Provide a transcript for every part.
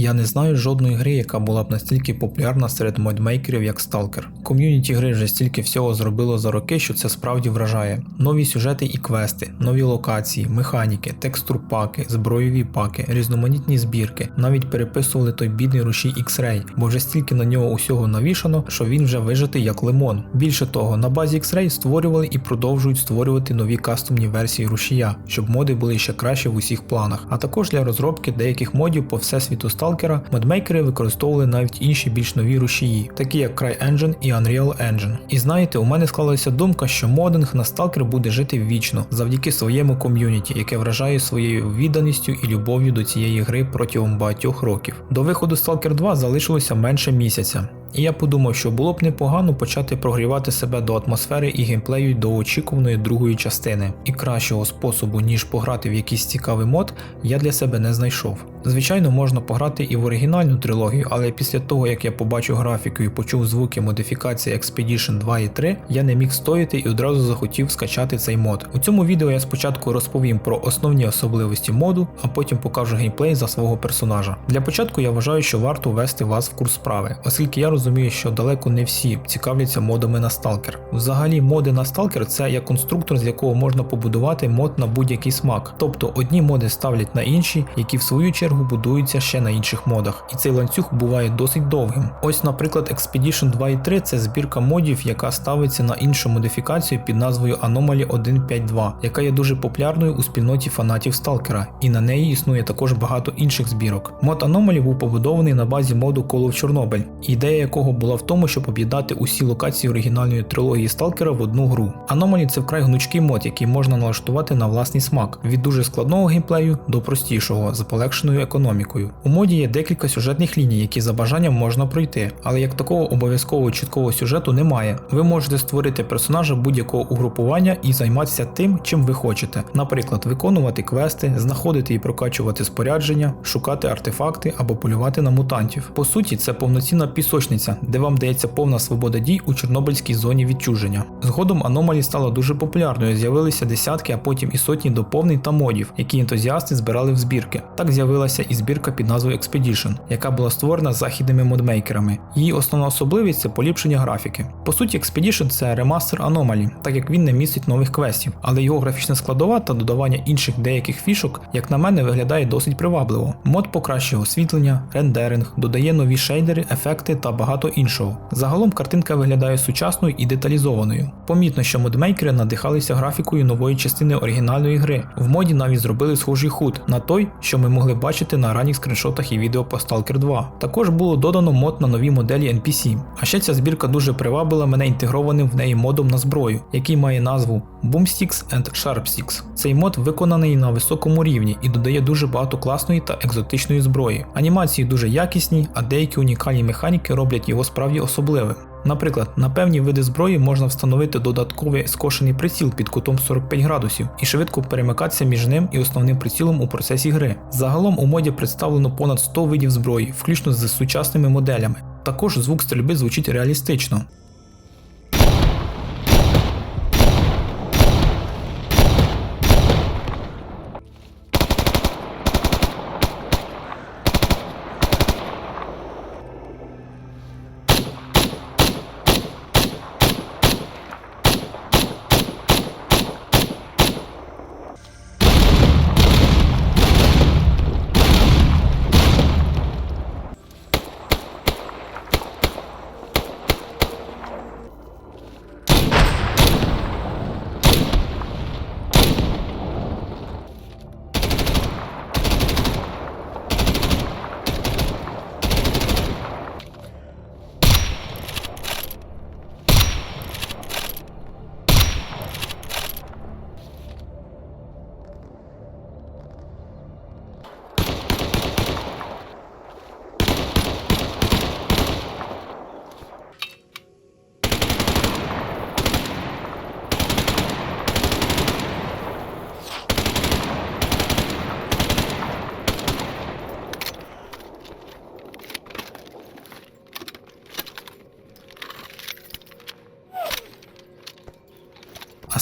Я не знаю жодної гри, яка була б настільки популярна серед модмейкерів, як Stalker. Ком'юніті гри вже стільки всього зробило за роки, що це справді вражає. Нові сюжети і квести, нові локації, механіки, текстурпаки, збройові паки, різноманітні збірки. Навіть переписували той бідний рушій X-Ray, бо вже стільки на нього усього навішано, що він вже вижитий як лимон. Більше того, на базі X-Ray створювали і продовжують створювати нові кастомні версії рушія, щоб моди були ще краще в усіх планах. А також для розробки деяких модів по всесвіту Сталкера модмейкери використовували навіть інші більш нові рушії, такі як CryEngine і Unreal Engine. І знаєте, у мене склалася думка, що модинг на Stalker буде жити вічно завдяки своєму ком'юніті, яке вражає своєю відданістю і любов'ю до цієї гри протягом багатьох років. До виходу Stalker 2 залишилося менше місяця. І я подумав, що було б непогано почати прогрівати себе до атмосфери і геймплею до очікуваної другої частини. І кращого способу, ніж пограти в якийсь цікавий мод, я для себе не знайшов. Звичайно, можна пограти і в оригінальну трилогію, але після того як я побачив графіку і почув звуки модифікації Expedition 2 і 3, я не міг стояти і одразу захотів скачати цей мод. У цьому відео я спочатку розповім про основні особливості моду, а потім покажу геймплей за свого персонажа. Для початку я вважаю, що варто ввести вас в курс справи, оскільки я розумію, що далеко не всі цікавляться модами на сталкер. Взагалі, моди на сталкер це як конструктор, з якого можна побудувати мод на будь-який смак. Тобто одні моди ставлять на інші, які в свою чергу будуються ще на інших модах. І цей ланцюг буває досить довгим. Ось, наприклад, Expedition 2.3 це збірка модів, яка ставиться на іншу модифікацію під назвою Anomaly 1.5.2, яка є дуже популярною у спільноті фанатів сталкера, і на неї існує також багато інших збірок. Мод Anomaly був побудований на базі моду Call of Chernobyl, ідея якого була в тому, щоб об'єднати усі локації оригінальної трилогії Сталкера в одну гру. Anomaly це вкрай гнучкий мод, який можна налаштувати на власний смак, від дуже складного геймплею до простішого, з полегшеною економікою. У моді є декілька сюжетних ліній, які за бажанням можна пройти, але як такого обов'язкового чіткого сюжету немає. Ви можете створити персонажа будь-якого угрупування і займатися тим, чим ви хочете. Наприклад, виконувати квести, знаходити і прокачувати спорядження, шукати артефакти або полювати на мутантів. По суті, це повноцінна пісочниця, де вам дається повна свобода дій у Чорнобильській зоні відчуження. Згодом Anomaly стала дуже популярною, з'явилися десятки, а потім і сотні доповнень та модів, які ентузіасти збирали в збірки. Так з'явилася і збірка під назвою Expedition, яка була створена західними модмейкерами. Її основна особливість це поліпшення графіки. По суті, Expedition це ремастер Anomaly, так як він не містить нових квестів, але його графічна складова та додавання інших деяких фішок, як на мене, виглядає досить привабливо. Мод покращує освітлення, рендеринг, додає нові шейдери, ефекти та багато іншого. Загалом картинка виглядає сучасною і деталізованою. Помітно, що модмейкери надихалися графікою нової частини оригінальної гри. В моді навіть зробили схожий худ на той, що ми могли бачити на ранніх скріншотах і відео по Stalker 2. Також було додано мод на нові моделі NPC. А ще ця збірка дуже привабила мене інтегрованим в неї модом на зброю, який має назву Boomsticks and Sharpsticks. Цей мод виконаний на високому рівні і додає дуже багато класної та екзотичної зброї. Анімації дуже якісні, а деякі унікальні механіки роблять його справді особливим. Наприклад, на певні види зброї можна встановити додатковий скошений приціл під кутом 45 градусів і швидко перемикатися між ним і основним прицілом у процесі гри. Загалом у моді представлено понад 100 видів зброї, включно з сучасними моделями. Також звук стрільби звучить реалістично.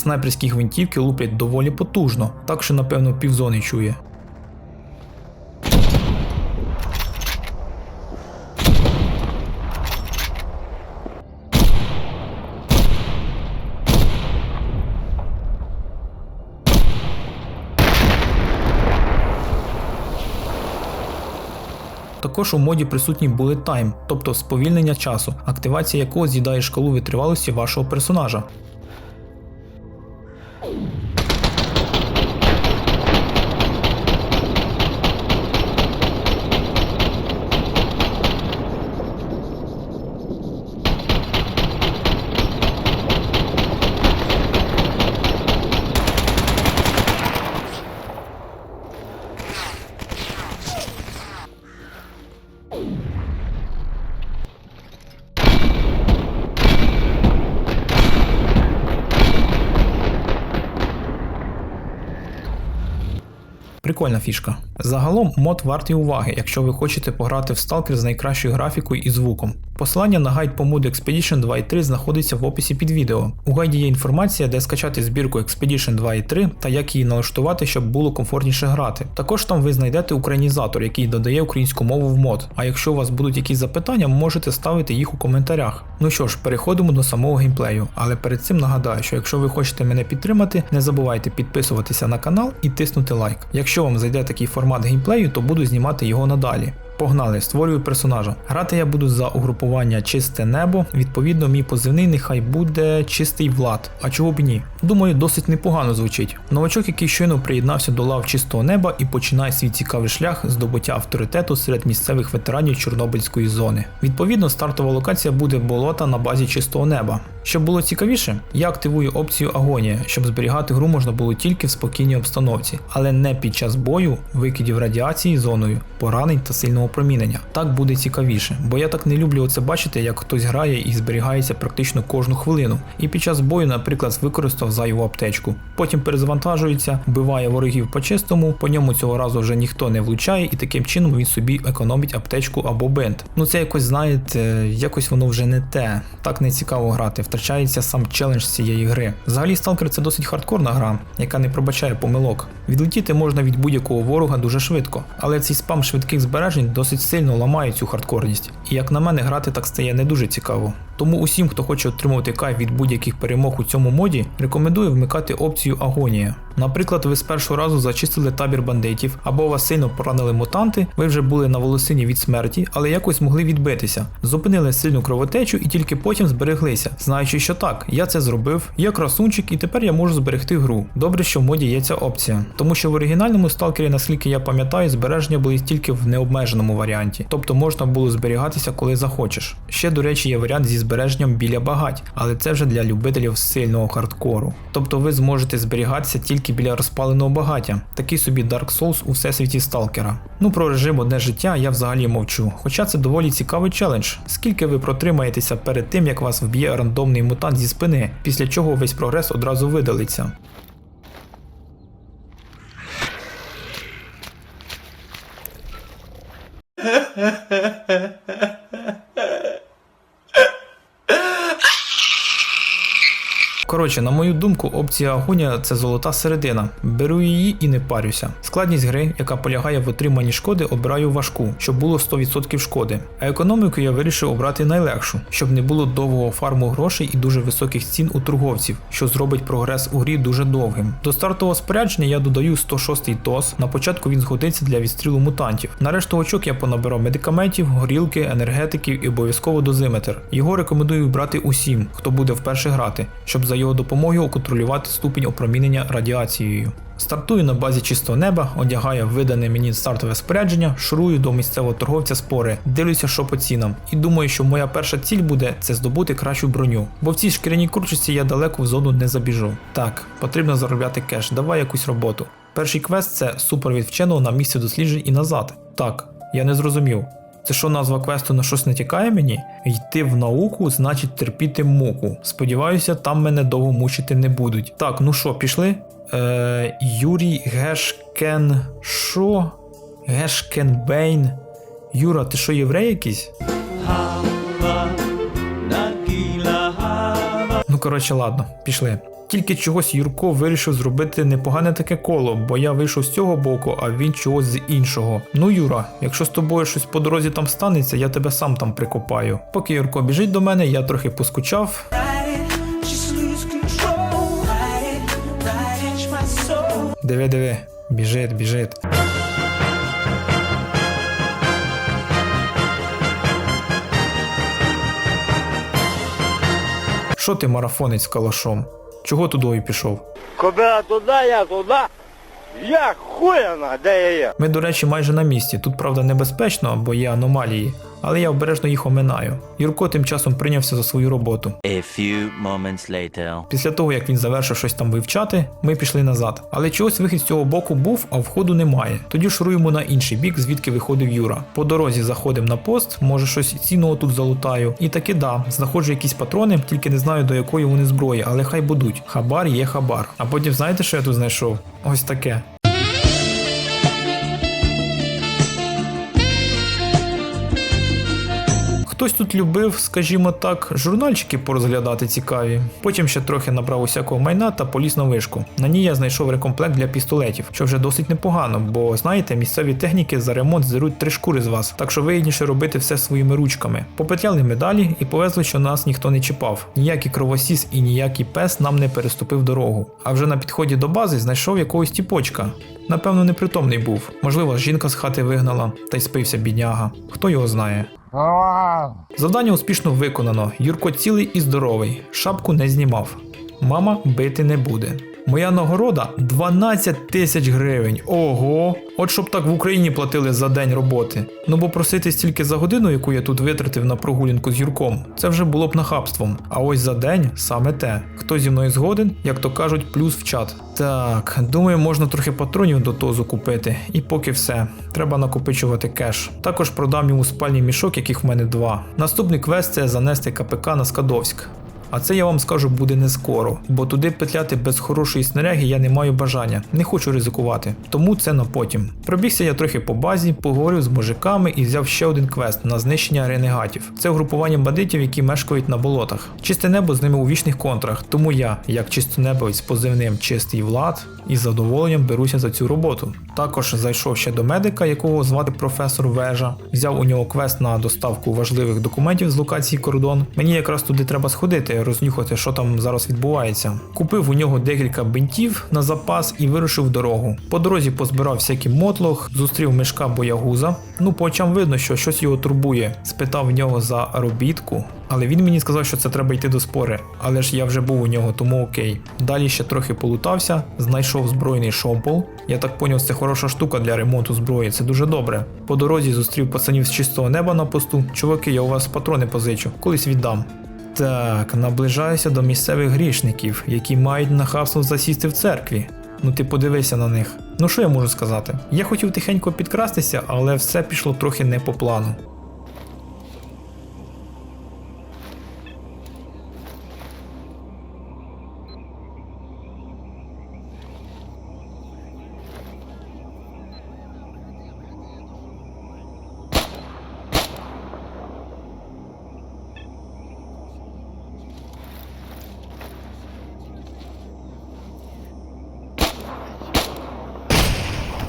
снайперські гвинтівки луплять доволі потужно, так що напевно півзони чує. Також у моді присутній були тайм, тобто сповільнення часу, активація якого з'їдає шкалу витривалості вашого персонажа. Прикольна фішка. Загалом мод вартий уваги, якщо ви хочете пограти в сталкер з найкращою графікою і звуком. Посилання на гайд по моду Expedition 2.3 знаходиться в описі під відео. У гайді є інформація, де скачати збірку Expedition 2.3 та як її налаштувати, щоб було комфортніше грати. Також там ви знайдете українізатор, який додає українську мову в мод. А якщо у вас будуть якісь запитання, можете ставити їх у коментарях. Ну що ж, переходимо до самого геймплею. Але перед цим нагадаю, що якщо ви хочете мене підтримати, не забувайте підписуватися на канал і тиснути лайк. Якщо вам зайде такий формат геймплею, то буду знімати його надалі. Погнали, створюю персонажа. Грати я буду за угрупування Чисте небо. Відповідно, мій позивний нехай буде чистий влад. А чого б ні? Думаю, досить непогано звучить. Новачок, який щойно приєднався до лав чистого неба і починає свій цікавий шлях здобуття авторитету серед місцевих ветеранів Чорнобильської зони. Відповідно, стартова локація буде болота на базі чистого неба. Щоб було цікавіше, я активую опцію Агонія, щоб зберігати гру можна було тільки в спокійній обстановці, але не під час бою, викидів радіації зоною, поранень та сильного промінення. Так буде цікавіше, бо я так не люблю оце бачити, як хтось грає і зберігається практично кожну хвилину. І під час бою, наприклад, використав зайву аптечку. Потім перезавантажується, вбиває ворогів по чистому, по ньому цього разу вже ніхто не влучає, і таким чином він собі економить аптечку або бинт. Ну це якось, знаєте, якось воно вже не те. Так не цікаво грати, втрачається сам челендж цієї гри. Взагалі, Stalker це досить хардкорна гра, яка не пробачає помилок. Відлетіти можна від будь-якого ворога дуже швидко, але цей спам швидких збережень досить сильно ламає цю хардкорність. І як на мене, грати так стає не дуже цікаво. Тому усім, хто хоче отримувати кайф від будь-яких перемог у цьому моді, рекомендую вмикати опцію Агонія. Наприклад, ви з першого разу зачистили табір бандитів, або вас сильно поранили мутанти, ви вже були на волосині від смерті, але якось змогли відбитися, зупинили сильну кровотечу і тільки потім збереглися, знаючи, що так, я це зробив, я красунчик, і тепер я можу зберегти гру. Добре, що в моді є ця опція, тому що в оригінальному сталкері, наскільки я пам'ятаю, збереження були тільки в необмеженому варіанті, тобто можна було зберігатися, коли захочеш. Ще, до речі, є варіант зі збереженням біля багать, але це вже для любителів сильного хардкору. Тобто ви зможете зберігатися тільки біля розпаленого багаття, такий собі Dark Souls у всесвіті сталкера. Ну про режим одне життя я взагалі мовчу, хоча це доволі цікавий челендж. Скільки ви протримаєтеся перед тим, як вас вб'є рандомний мутант зі спини, після чого весь прогрес одразу видалиться. Коротше, на мою думку, опція агонія це золота середина. Беру її і не парюся. Складність гри, яка полягає в отриманні шкоди, обираю важку, щоб було 100% шкоди. А економіку я вирішив обрати найлегшу, щоб не було довгого фарму грошей і дуже високих цін у торговців, що зробить прогрес у грі дуже довгим. До стартового спорядження я додаю 106-й ТОС. На початку він згодиться для відстрілу мутантів. На решту очок я понабирав медикаментів, горілки, енергетиків і обов'язково дозиметр. Його рекомендую брати усім, хто буде вперше грати, щоб за його допомогою контролювати ступінь опромінення радіацією. Стартую на базі чистого неба, одягаю видане мені стартове спорядження, шурую до місцевого торговця спори, дивлюся, що по цінам, і думаю, що моя перша ціль буде це здобути кращу броню, бо в цій шкіряній курчості я далеко в зону не забіжу. Так, потрібно заробляти кеш, давай якусь роботу. Перший квест це супровід вченого на місце досліджень і назад. Так, я не зрозумів. Це що назва квесту на щось натякає мені? Йти в науку, значить терпіти муку. Сподіваюся, там мене довго мучити не будуть. Так, ну що, пішли? Е, Юрій Гешкен. Що? Гешкенбейн. Юра, ти що, єврей якийсь? Ну, коротше, ладно, пішли. Тільки чогось Юрко вирішив зробити непогане таке коло, бо я вийшов з цього боку, а він чогось з іншого. Ну, Юра, якщо з тобою щось по дорозі там станеться, я тебе сам там прикопаю. Поки Юрко біжить до мене, я трохи поскучав. Диви, диви, біжить, біжить. Що ти марафонець з калашом? Чого тудою пішов? Кобила туди, я туди. Я хуяна, де я є? Ми, до речі, майже на місці. Тут, правда, небезпечно, бо є аномалії, але я обережно їх оминаю. Юрко тим часом прийнявся за свою роботу. A few moments later. Після того, як він завершив щось там вивчати, ми пішли назад. Але чогось вихід з цього боку був, а входу немає. Тоді шуруємо на інший бік, звідки виходив Юра. По дорозі заходимо на пост, може щось цінного тут залутаю. І таки да, знаходжу якісь патрони, тільки не знаю до якої вони зброї, але хай будуть. Хабар є хабар. А потім знаєте, що я тут знайшов? Ось таке. Хтось тут любив, скажімо так, журнальчики порозглядати цікаві. Потім ще трохи набрав усякого майна та поліз на вишку. На ній я знайшов рекомплект для пістолетів, що вже досить непогано, бо знаєте, місцеві техніки за ремонт здеруть три шкури з вас, так що вигідніше робити все своїми ручками. Попетляли ми далі і повезли, що нас ніхто не чіпав. Ніякий кровосіс і ніякий пес нам не переступив дорогу. А вже на підході до бази знайшов якогось тіпочка. Напевно, непритомний був. Можливо, жінка з хати вигнала та й спився бідняга. Хто його знає. Завдання успішно виконано. Юрко цілий і здоровий. Шапку не знімав. Мама бити не буде. Моя нагорода 12 тисяч гривень. Ого! От щоб так в Україні платили за день роботи. Ну бо просити стільки за годину, яку я тут витратив на прогулянку з Юрком, це вже було б нахабством. А ось за день саме те. Хто зі мною згоден, як то кажуть, плюс в чат. Так, думаю, можна трохи патронів до тозу купити. І поки все. Треба накопичувати кеш. Також продам йому спальний мішок, яких в мене два. Наступний квест це занести КПК на Скадовськ. А це я вам скажу буде не скоро, бо туди петляти без хорошої снаряги я не маю бажання, не хочу ризикувати. Тому це на потім. Пробігся я трохи по базі, поговорив з мужиками і взяв ще один квест на знищення ренегатів. Це угрупування бандитів, які мешкають на болотах. Чисте небо з ними у вічних контрах, тому я, як чистонебовець з позивним чистий влад, із задоволенням беруся за цю роботу. Також зайшов ще до медика, якого звати професор Вежа, взяв у нього квест на доставку важливих документів з локації кордон. Мені якраз туди треба сходити, рознюхати, що там зараз відбувається. Купив у нього декілька бинтів на запас і вирушив в дорогу. По дорозі позбирав всякий мотлох, зустрів мешка боягуза. Ну, по очам видно, що щось його турбує. Спитав в нього за робітку. Але він мені сказав, що це треба йти до спори. Але ж я вже був у нього, тому окей. Далі ще трохи полутався, знайшов збройний шомпол. Я так поняв, це хороша штука для ремонту зброї, це дуже добре. По дорозі зустрів пацанів з чистого неба на посту. Чуваки, я у вас патрони позичу, колись віддам. Так, наближаюся до місцевих грішників, які мають нахабство засісти в церкві. Ну ти подивися на них. Ну що я можу сказати? Я хотів тихенько підкрастися, але все пішло трохи не по плану.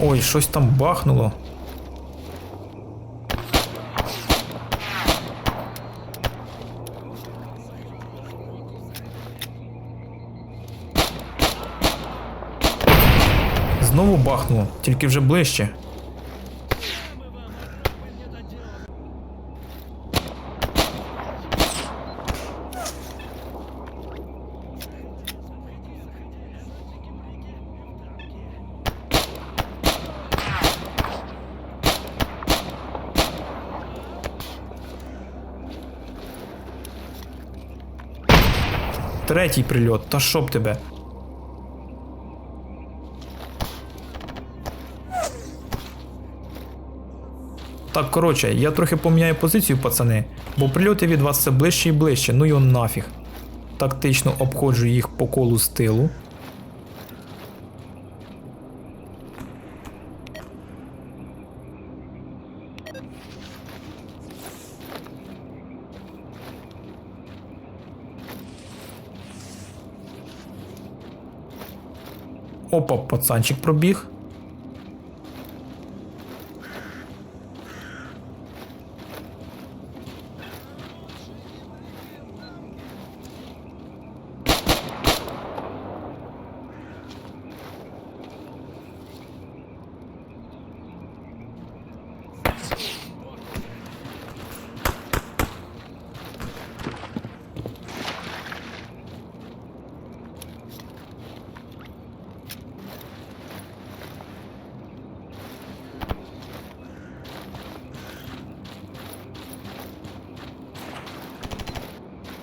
Ой, щось там бахнуло. Знову бахнуло, тільки вже ближче. Третій прильот, та щоб тебе. Так, коротше, я трохи поміняю позицію, пацани, бо прильоти від вас все ближче і ближче, ну його нафіг. Тактично обходжу їх по колу з тилу. Опа, пацанчик пробіг.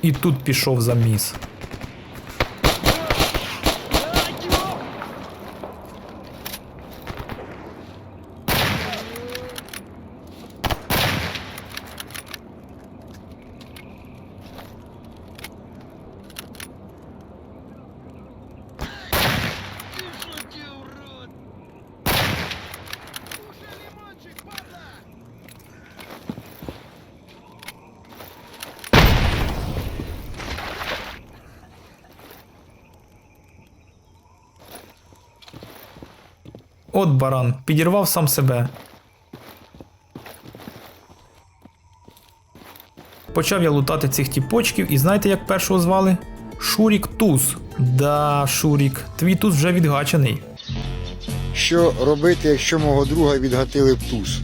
І тут пішов заміс. От баран, підірвав сам себе. Почав я лутати цих тіпочків, і знаєте, як першого звали? Шурік Туз. Да, Шурік, твій туз вже відгачений. Що робити, якщо мого друга відгатили в туз?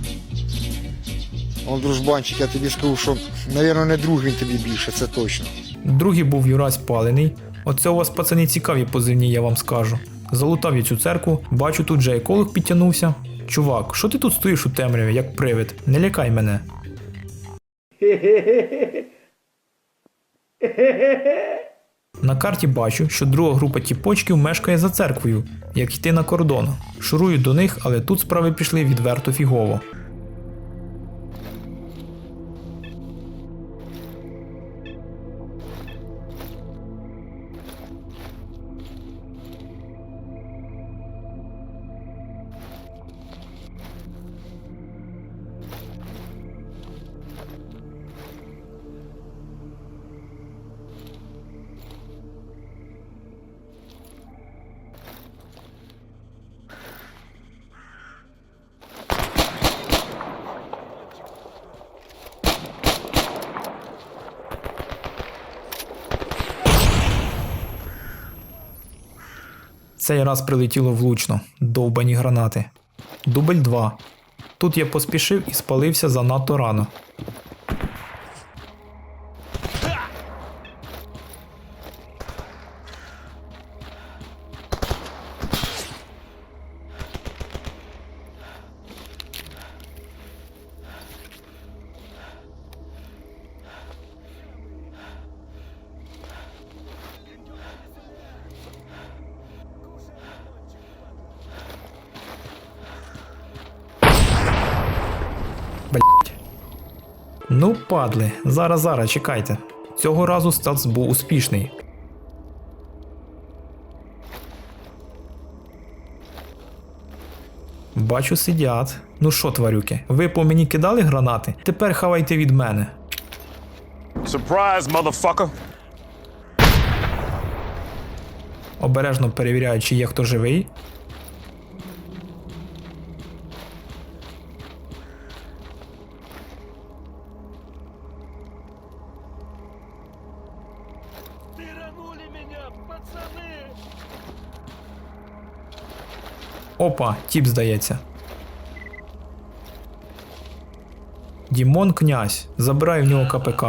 Он, дружбанчик, я тобі скажу, що, навірно, не друг він тобі більше, це точно. Другий був Юрась палений. Оце у вас пацани цікаві позивні, я вам скажу. Залутав я цю церкву, бачу, тут же еколог підтягнувся. Чувак, що ти тут стоїш у темряві, як привид? Не лякай мене. На карті бачу, що друга група тіпочків мешкає за церквою, як йти на кордон. Шурую до них, але тут справи пішли відверто фігово. Цей раз прилетіло влучно, довбані гранати. Дубль 2. Тут я поспішив і спалився занадто рано. Падли. Зараз, зараз, чекайте. Цього разу стац був успішний. Бачу, сидять. Ну що, тварюки, ви по мені кидали гранати? Тепер хавайте від мене. Surprise, motherfucker. Обережно перевіряю, чи є хто живий. Опа, тіп здається. Дімон князь. Забираю в нього КПК.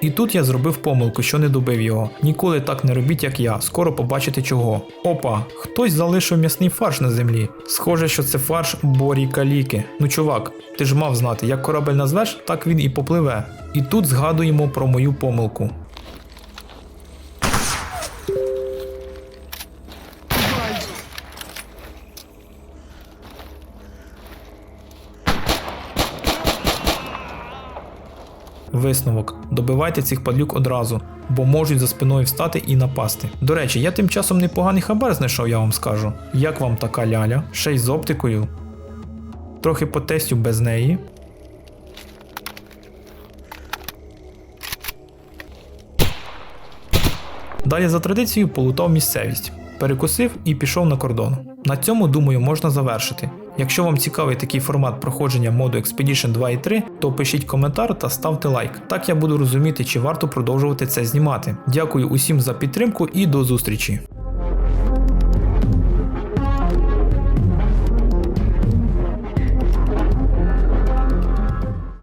І тут я зробив помилку, що не добив його. Ніколи так не робіть, як я. Скоро побачите чого. Опа, хтось залишив м'ясний фарш на землі. Схоже, що це фарш борі каліки. Ну чувак, ти ж мав знати, як корабель назвеш, так він і попливе. І тут згадуємо про мою помилку. Висновок: добивайте цих падлюк одразу, бо можуть за спиною встати і напасти. До речі, я тим часом непоганий хабар знайшов, я вам скажу. Як вам така ляля? Ще й з оптикою. Трохи потестю без неї. Далі за традицією полутав місцевість, перекусив і пішов на кордон. На цьому, думаю, можна завершити. Якщо вам цікавий такий формат проходження моду Expedition 2 і 3, то пишіть коментар та ставте лайк. Так я буду розуміти, чи варто продовжувати це знімати. Дякую усім за підтримку і до зустрічі!